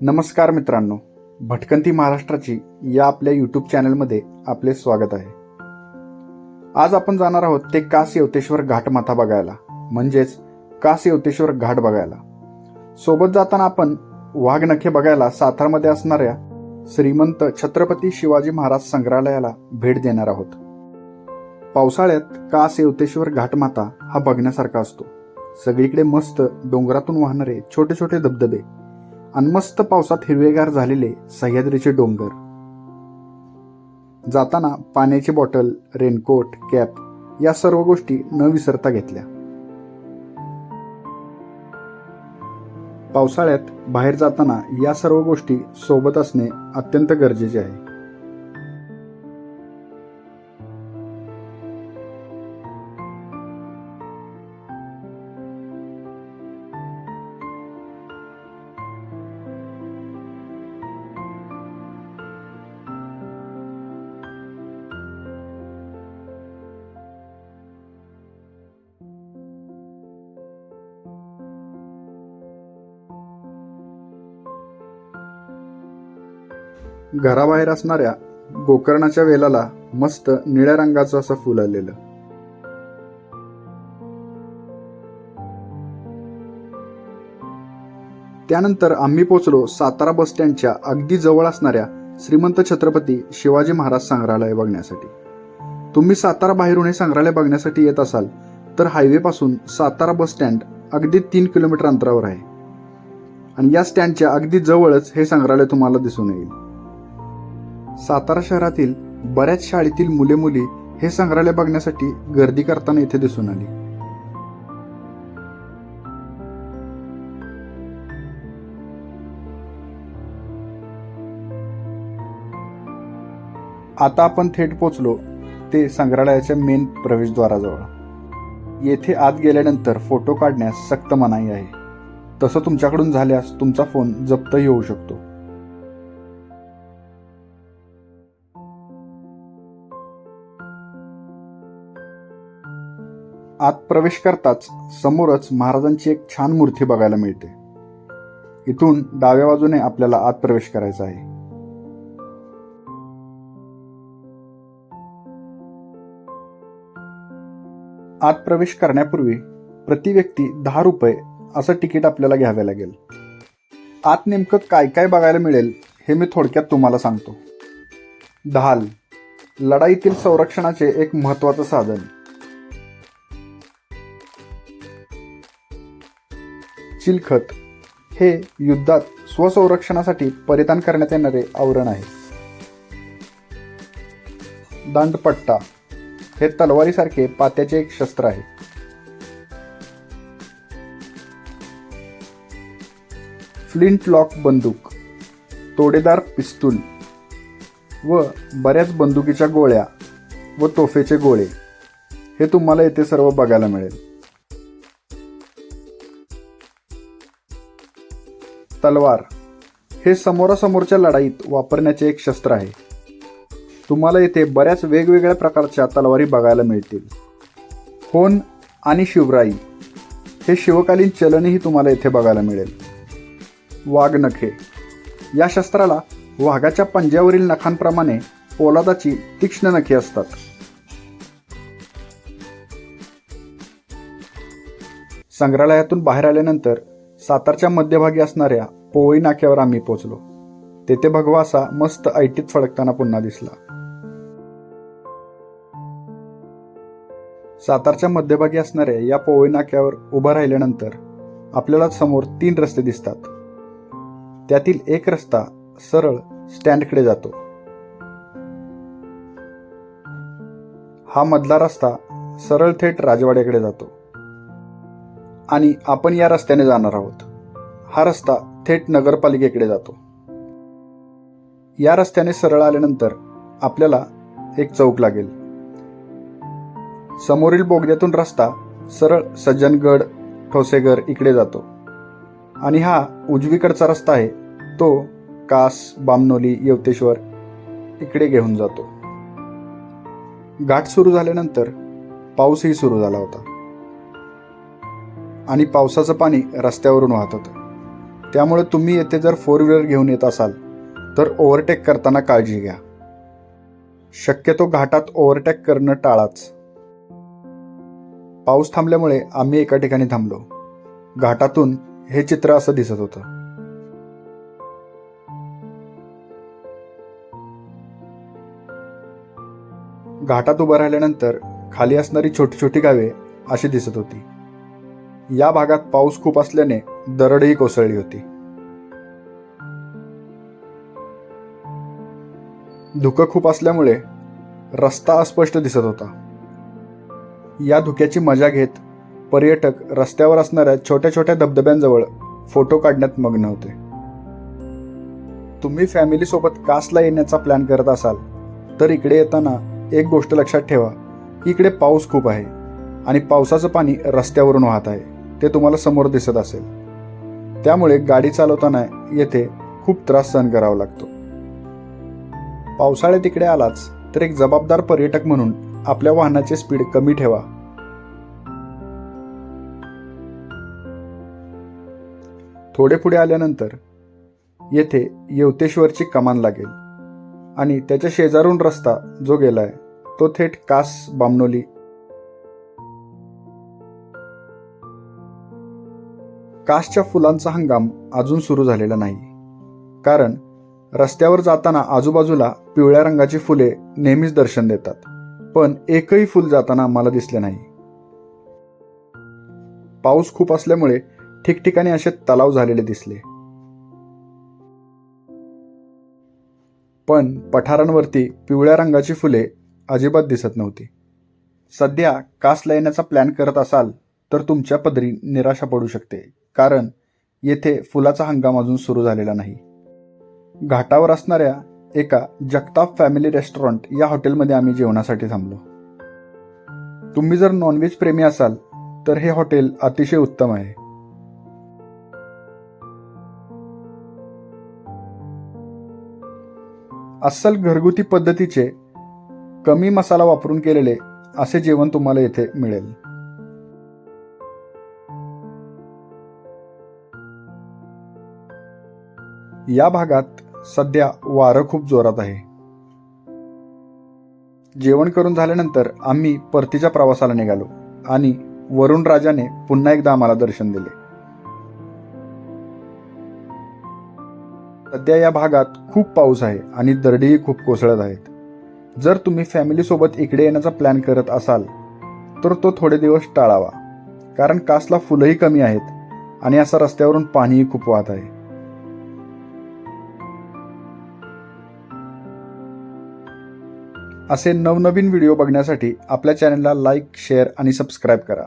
नमस्कार मित्रांनो भटकंती महाराष्ट्राची या आपल्या यूट्यूब चॅनलमध्ये आपले स्वागत आहे. आज आपण जाणार आहोत ते कास यवतेश्वर घाटमाथा बघायला म्हणजेच कास यवतेश्वर घाट बघायला. सोबत जाताना आपण वाघनखे बघायला सातारमध्ये असणाऱ्या श्रीमंत छत्रपती शिवाजी महाराज संग्रहालयाला भेट देणार आहोत. पावसाळ्यात कास येवतेश्वर घाटमाथा हा बघण्यासारखा असतो. सगळीकडे मस्त डोंगरातून वाहणारे छोटे छोटे धबधबे आणि मस्त पावसात हिरवेगार झालेले सह्याद्रीचे डोंगर. जाताना पाण्याची बॉटल रेनकोट कॅप या सर्व गोष्टी न विसरता घेतल्या. पावसाळ्यात बाहेर जाताना या सर्व गोष्टी सोबत असणे अत्यंत गरजेचे आहे. घराबाहेर असणाऱ्या गोकर्णाच्या वेलाला मस्त निळ्या रंगाचं असं फुल आलेलं. त्यानंतर आम्ही पोचलो सातारा बस स्टँडच्या अगदी जवळ असणाऱ्या श्रीमंत छत्रपती शिवाजी महाराज संग्रहालय बघण्यासाठी. तुम्ही सातारा बाहेरून हे संग्रहालय बघण्यासाठी येत असाल तर हायवेपासून सातारा बस स्टँड अगदी तीन किलोमीटर अंतरावर आहे. आणि या स्टँडच्या अगदी जवळच हे संग्रहालय तुम्हाला दिसून येईल. सातारा शहरातील बऱ्याच शाळेतील मुले मुली हे संग्रहालय बघण्यासाठी गर्दी करताना येथे दिसून आली. आता आपण थेट पोचलो ते संग्रहालयाच्या मेन प्रवेशद्वाराजवळ. येथे आत गेल्यानंतर फोटो काढण्यास सक्त मनाई आहे. तसं तुमच्याकडून झाल्यास तुमचा फोन जप्तही होऊ शकतो. आत प्रवेश करताच समोरच महाराजांची एक छान मूर्ती बघायला मिळते. इथून डाव्या बाजूने आपल्याला आत प्रवेश करायचा आहे. आत प्रवेश करण्यापूर्वी प्रति व्यक्ती दहा रुपये असं तिकीट आपल्याला घ्यावे लागेल. आत नेमकं काय काय बघायला मिळेल हे मी थोडक्यात तुम्हाला सांगतो. ढाल लढाईतील संरक्षणाचे एक महत्वाचं साधन. चिलखत हे युद्धात स्वसंरक्षणासाठी परिधान करण्यात येणारे आवरण आहे. दांडपट्टा हे तलवारीसारखे पात्याचे एक शस्त्र आहे. फ्लिंट लॉक बंदूक तोडेदार पिस्तूल व बऱ्याच बंदुकीच्या गोळ्या व तोफेचे गोळे हे तुम्हाला येथे सर्व बघायला मिळेल. तलवार हे समोरासमोरच्या लढाईत वापरण्याचे एक शस्त्र आहे. तुम्हाला येथे बऱ्याच वेगवेगळ्या प्रकारच्या तलवारी बघायला मिळतील. होन आणि शिवराई हे शिवकालीन चलनही तुम्हाला येथे बघायला मिळेल. वाघनखे या शस्त्राला वाघाच्या पंज्यावरील नखांप्रमाणे पोलादाची तीक्ष्ण नखे असतात. संग्रहालयातून बाहेर आल्यानंतर सातारच्या मध्यभागी असणाऱ्या पोवई नाक्यावर आम्ही पोचलो. तेथे भगवा असा मस्त ऐटीत फडकताना पुन्हा दिसला. सातारच्या मध्यभागी असणाऱ्या या पोवई नाक्यावर उभं राहिल्यानंतर आपल्याला समोर तीन रस्ते दिसतात. त्यातील एक रस्ता सरळ स्टँडकडे जातो. हा मधला रस्ता सरळ थेट राजवाड्याकडे जातो. आणि आपण या रस्त्याने जाणार आहोत. हा रस्ता थेट नगरपालिकेकडे जातो. या रस्त्याने सरळ आल्यानंतर आपल्याला एक चौक लागेल. समोरील बोगद्यातून रस्ता सरळ सज्जनगड ठोसेगर इकडे जातो. आणि हा उजवीकडचा रस्ता आहे तो कास बामनोली येवतेश्वर इकडे घेऊन जातो. घाट सुरू झाल्यानंतर पाऊसही सुरू झाला होता. आणि पावसाचं पाणी रस्त्यावरून वाहत होतं. त्यामुळे तुम्ही येथे जर फोर व्हीलर घेऊन येत असाल तर ओव्हरटेक करताना काळजी घ्या. शक्यतो घाटात ओव्हरटेक करणं टाळाच. पाऊस थांबल्यामुळे आम्ही एका ठिकाणी थांबलो. घाटातून हे चित्र असं दिसत होतं. घाटात उभं राहिल्यानंतर खाली असणारी छोटी छोटी गावे अशी दिसत होती. या भागात पाऊस खूप असल्याने दरडही कोसळली होती. धुकं खूप असल्यामुळे रस्ता अस्पष्ट दिसत होता. या धुक्याची मजा घेत पर्यटक रस्त्यावर असणाऱ्या छोट्या छोट्या धबधब्यांजवळ फोटो काढण्यात मग्न होते. तुम्ही फॅमिलीसोबत कासला येण्याचा प्लॅन करत असाल तर इकडे येताना एक गोष्ट लक्षात ठेवा की इकडे पाऊस खूप आहे आणि पावसाचं पाणी रस्त्यावरून वाहत आहे. ते तुम्हाला समोर दिसत असेल. त्यामुळे गाडी चालवताना येथे खूप त्रास सहन करावा लागतो. पावसाळ्यात तिकडे आलाच तर एक जबाबदार पर्यटक म्हणून आपल्या वाहनाची स्पीड कमी ठेवा. थोडे पुढे आल्यानंतर येथे येवतेश्वरची कमान लागेल आणि त्याच्या शेजारून रस्ता जो गेलाय तो थेट कास बामनोली कासच्या फुलांचा हंगाम अजून सुरू झालेला नाही. कारण रस्त्यावर जाताना आजूबाजूला पिवळ्या रंगाची फुले नेहमीच दर्शन देतात. पण एकही फुल जाताना मला दिसले नाही. पाऊस खूप असल्यामुळे ठिकठिकाणी असे तलाव झालेले दिसले. पण पठारांवरती पिवळ्या रंगाची फुले अजिबात दिसत नव्हती. सध्या कास येण्याचा प्लॅन करत असाल तर तुमच्या पदरी निराशा पडू शकते. कारण येथे फुलाचा हंगाम अजून सुरू झालेला नाही. घाटावर असणाऱ्या एका जगताप फॅमिली रेस्टॉरंट या हॉटेलमध्ये आम्ही जेवणासाठी थांबलो. तुम्ही जर नॉनव्हेज प्रेमी असाल तर हे हॉटेल अतिशय उत्तम आहे. अस्सल घरगुती पद्धतीचे कमी मसाला वापरून केलेले असे जेवण तुम्हाला येथे मिळेल. या भागात सध्या वारं खूप जोरात आहे. जेवण करून झाल्यानंतर आम्ही परतीच्या प्रवासाला निघालो आणि वरुण राजाने पुन्हा एकदा आम्हाला दर्शन दिले. सध्या या भागात खूप पाऊस आहे आणि दरडीही खूप कोसळत आहेत. जर तुम्ही फॅमिलीसोबत इकडे येण्याचा प्लॅन करत असाल तर तो थोडे दिवस टाळावा. कारण कासला फुलंही कमी आहेत आणि असं रस्त्यावरून पाणीही खूप वाहत आहे. असे नवनवीन व्हिडिओ बघण्यासाठी आपल्या चॅनलला लाईक शेअर आणि सबस्क्राईब करा.